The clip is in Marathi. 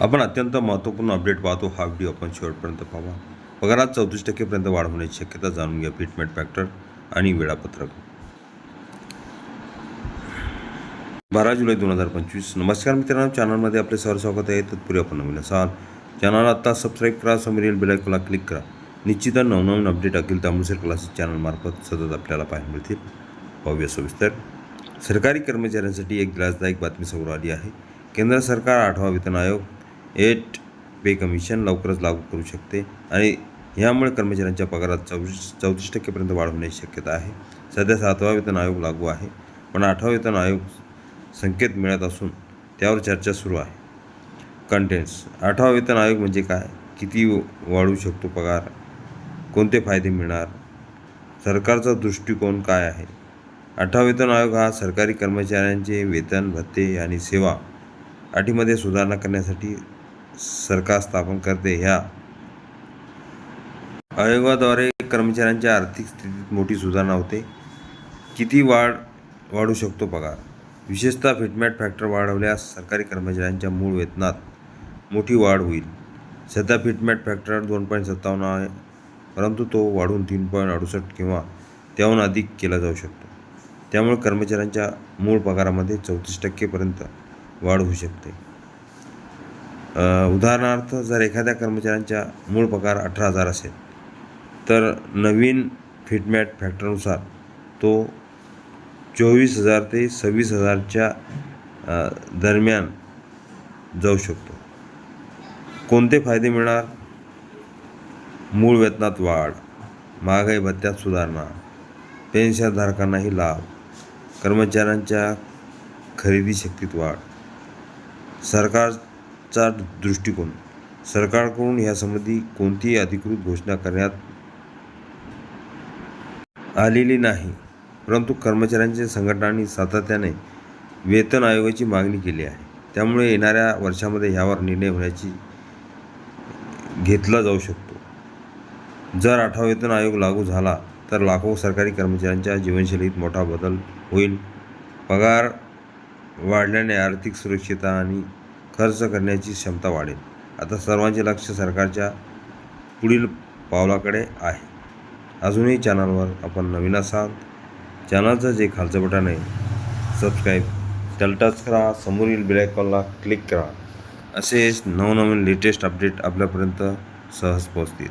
आपण अत्यंत महत्त्वपूर्ण अपडेट पाहतो. हा व्हिडिओ आपण शेवटपर्यंत पाहा. पगारात चौतीस टक्केपर्यंत वाढ होण्याची शक्यता जाणून घ्या फिटमेंट फॅक्टर आणि वेळापत्रक. बारा जुलै दोन हजार पंचवीस. नमस्कार मित्रांनो चॅनलमध्ये आपले सर स्वागत आहे. तत्पूर्वी आपण नवीन असाल चॅनल आत्ता सबस्क्राईब करा समोरील बेलायकोला क्लिक करा. निश्चित नवनवीन अपडेट अखिल तांबुसर क्लासेस चॅनलमार्फत सतत आपल्याला पाहायला मिळतील. पाहूया सविस्तर. सरकारी कर्मचाऱ्यांसाठी एक त्रासदायक बातमी समोर आली आहे. केंद्र सरकार आठवा वेतन आयोग एट पे कमिशन लवकरच लागू करू शकते आणि यामुळे कर्मचाऱ्यांच्या पगारात चौतीस चौतीस टक्केपर्यंत वाढ होण्याची शक्यता आहे. सध्या सातवा वेतन आयोग लागू आहे पण आठवा वेतन आयोग संकेत मिळत असून त्यावर चर्चा सुरू आहे. कंटेंट्स आठवा वेतन आयोग म्हणजे काय? किती वाढू शकतो पगार? कोणते फायदे मिळणार? सरकारचा दृष्टिकोन काय आहे? आठवा वेतन आयोग हा सरकारी कर्मचाऱ्यांचे वेतन भत्ते आणि सेवा अटीमध्ये सुधारणा करण्यासाठी सरकार स्थापन करते. ह्या आयोगाद्वारे कर्मचाऱ्यांच्या आर्थिक स्थितीत मोठी सुधारणा होते. किती वाढ वाढू शकतो पगार? विशेषतः फिटमॅट फॅक्टर वाढवल्यास सरकारी कर्मचाऱ्यांच्या मूळ वेतनात मोठी वाढ होईल. सध्या फिटमॅट फॅक्टर दोन पॉईंट सत्तावन्न आहे परंतु तो वाढून तीन पॉईंट अडुसष्ट किंवा त्याहून अधिक केला जाऊ शकतो. त्यामुळे कर्मचाऱ्यांच्या मूळ पगारामध्ये चौतीस टक्केपर्यंत वाढ होऊ शकते. उदाहरणार्थ जर एखाद्या कर्मचाऱ्यांच्या मूळ पगार अठरा हजार असेल तर नवीन फिटमॅट फॅक्टरनुसार तो चोवीस हजार ते सव्वीस हजारच्या दरम्यान जाऊ शकतो. कोणते फायदे मिळणार? मूळ वेतनात वाढ महागाई भत्त्यात सुधारणा पेन्शनधारकांनाही लाभ कर्मचाऱ्यांच्या खरेदी शक्तीत वाढ सरकार चा दृष्टिकोन. सरकारकडून यासंबंधी कोणतीही अधिकृत घोषणा करण्यात आलेली नाही. परंतु कर्मचाऱ्यांच्या संघटनांनी सातत्याने वेतन आयोगाची मागणी केली आहे. त्यामुळे येणाऱ्या वर्षामध्ये ह्यावर निर्णय होण्याची घेतला जाऊ शकतो. जर आठवा वेतन आयोग लागू झाला तर लाखो सरकारी कर्मचाऱ्यांच्या जीवनशैलीत मोठा बदल होईल. पगार वाढल्याने आर्थिक सुरक्षितता आणि खर्च करण्याची क्षमता वाढेल. आता सर्वांचे लक्ष सरकारच्या पुढील पावलाकडे आहे. अजूनही चॅनलवर आपण नवीन असाल चॅनलचं जे खालचं बटन आहे सबस्क्राईब त्याला टच करा समोरील बेलायकॉनला क्लिक करा. असेच नवनवीन लेटेस्ट अपडेट आपल्यापर्यंत सहज पोहोचतील.